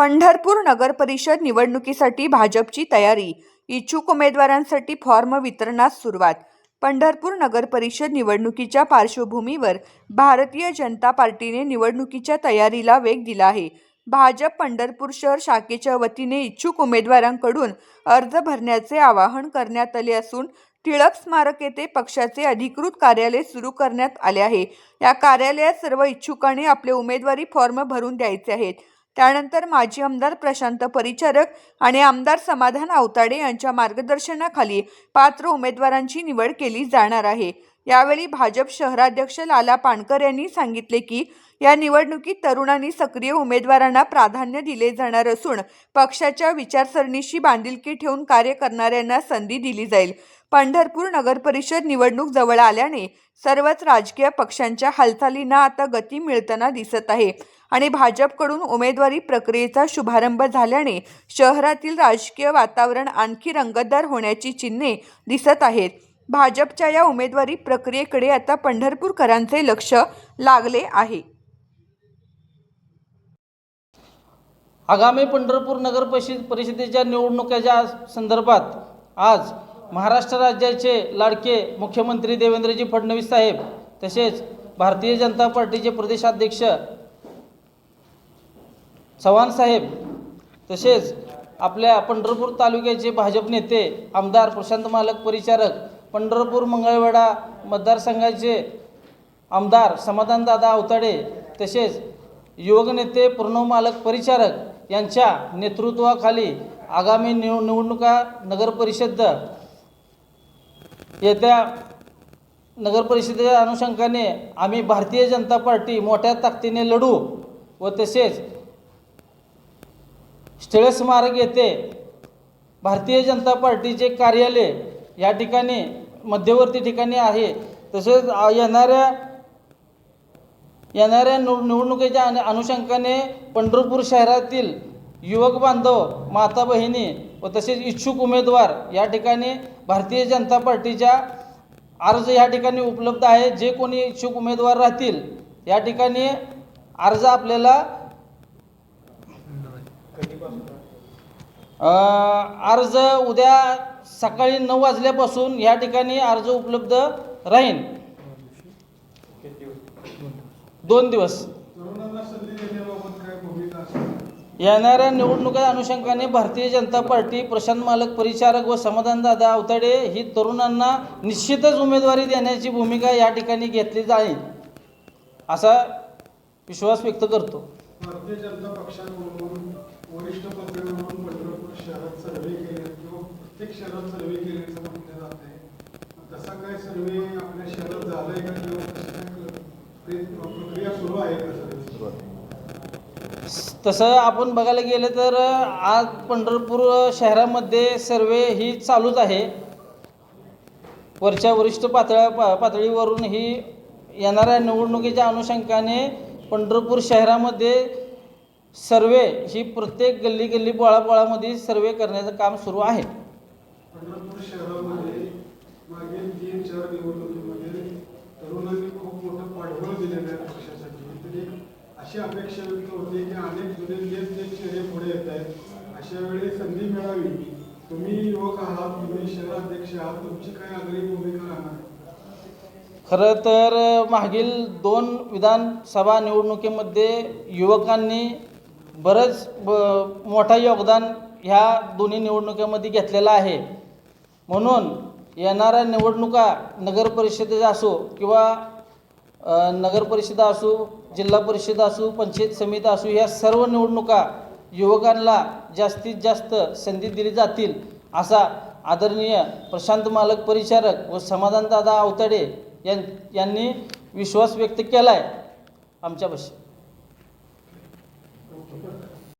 पंढरपूर नगरपरिषद निवडणुकीसाठी भाजपची तयारी. इच्छुक उमेदवारांसाठी फॉर्म वितरणास सुरुवात. पंढरपूर नगरपरिषद निवडणुकीच्या पार्श्वभूमीवर भारतीय जनता पार्टीने निवडणुकीच्या तयारीला वेग दिला आहे. भाजप पंढरपूर शहर शाखेच्या वतीने इच्छुक उमेदवारांकडून अर्ज भरण्याचे आवाहन करण्यात आले असून टिळक स्मारक येथे पक्षाचे अधिकृत कार्यालय सुरू करण्यात आले आहे. या कार्यालयात सर्व इच्छुकांनी आपले उमेदवारी फॉर्म भरून द्यायचे आहेत. त्यानंतर माजी आमदार प्रशांत परिचारक आणि आमदार समाधान आवताडे यांच्या मार्गदर्शनाखाली पात्र उमेदवारांची निवड केली जाणार आहे. यावेळी भाजप शहराध्यक्ष लाला पाणकर यांनी सांगितले की या निवडणुकीत तरुणांनी सक्रिय उमेदवारांना प्राधान्य दिले जाणार असून पक्षाच्या विचारसरणीशी बांधिलकी ठेवून कार्य करणाऱ्यांना संधी दिली जाईल. पंढरपूर नगरपरिषद निवडणूक जवळ आल्याने सर्वच राजकीय पक्षांच्या हालचालींना आता गती मिळताना दिसत आहे आणि भाजपकडून उमेदवारी प्रक्रियेचा शुभारंभ झाल्याने शहरातील राजकीय वातावरण आणखी रंगतदार होण्याची चिन्हे दिसत आहेत. भाजपच्या या उमेदवारी प्रक्रियेकडे आता पंढरपूरकरांचे लक्ष लागले आहे. आगामी पंढरपूर नगर परिषद परिषदेच्या निवडणुकीच्या संदर्भात आज महाराष्ट्र राज्याचे लाडके मुख्यमंत्री देवेंद्रजी फडणवीस साहेब तसेच भारतीय जनता पार्टीचे प्रदेशाध्यक्ष चव्हाण साहेब तसेच आपल्या पंढरपूर तालुक्याचे भाजप नेते आमदार प्रशांत मालक परिचारक पंढरपूर मंगळवेढा मतदारसंघाचे आमदार समाधानदादा अवताडे तसेच युवक नेते प्रणव मालक परिचारक यांच्या नेतृत्वाखाली आगामी निव निवडणुका नगरपरिषद येत्या नगरपरिषदेच्या अनुषंगाने आम्ही भारतीय जनता पार्टी मोठ्या ताकदीने लढू व तसेच स्टेळ स्मारक येथे भारतीय जनता पार्टीचे कार्यालय या ठिकाणी मध्यवर्ती ठिकाणी आहे. तसेच येणाऱ्या येणाऱ्या निव निवडणुकीच्या अनु अनुषंगाने पंढरपूर शहरातील युवक बांधव माता बहिणी व तसेच इच्छुक उमेदवार या ठिकाणी भारतीय जनता पार्टीच्या अर्ज या ठिकाणी उपलब्ध आहे जे कोणी इच्छुक उमेदवार राहतील या ठिकाणी अर्ज आपल्याला अर्ज उद्या सकाळी नऊ वाजल्यापासून या ठिकाणी अर्ज उपलब्ध राहील. दोन दिवस. येणाऱ्या निवडणुका अनुषंगाने भारतीय जनता पार्टी प्रशांत मालक परिचारक व समाधानदादा अवताडे ही तरुणांना निश्चितच उमेदवारी देण्याची भूमिका या ठिकाणी घेतली जाईल असा विश्वास व्यक्त करतो. भारतीय जनता पक्षाकडून वरिष्ठ पातळीवरून पंढरपूर शहरात सर्वे केले किंवा प्रत्येक शहरात सर्वे केल्याचं म्हटलं जात. आहे तसा काय सर्वे आपल्या शहरात झालाय का किंवा प्रक्रिया सुरू आहे का सर्वेची? तसं आपण बघायला गेलं तर आज पंढरपूर शहरामध्ये सर्वे ही चालूच आहे. वरच्या वरिष्ठ पातळ्या पा पातळीवरून ही येणाऱ्या निवडणुकीच्या अनुषंगाने पंढरपूर शहरामध्ये सर्वे ही प्रत्येक गल्ली गल्ली बोळाबोळामध्ये सर्वे करण्याचं काम सुरू आहे. पंढरपूर शहरामध्ये मागील तीन चार निवडणुकीमध्ये तरुणांनी खूप मोठं पाठबळ दिलेलं आहे पक्षासाठी तर एक अशी अपेक्षा व्यक्त होते की अनेक जुने तेच तेच चेहरे पुढे येत आहेत. अशा वेळी संधी मिळावी. तुम्ही युवक आहात तुम्ही शहराध्यक्ष आहात तुमची काय आगळी भूमिका राहणार? आहे? खरं तर मागील दोन विधानसभा निवडणुकीमध्ये युवकांनी बरंच ब मोठा योगदान ह्या दोन्ही निवडणुकीमध्ये घेतलेला आहे. म्हणून येणाऱ्या निवडणुका नगर परिषदेच्या असो किंवा अ, नगर असो जिल्हा परिषद असो पंचायत समिती असो ह्या सर्व निवडणुका युवकांना जास्तीत जास्त संधी दिली जातील असा आदरणीय प्रशांत मालक परिचारक व समाधानदादा अवताडे यां यांनी विश्वास व्यक्त केला आहे आमच्यापाशी.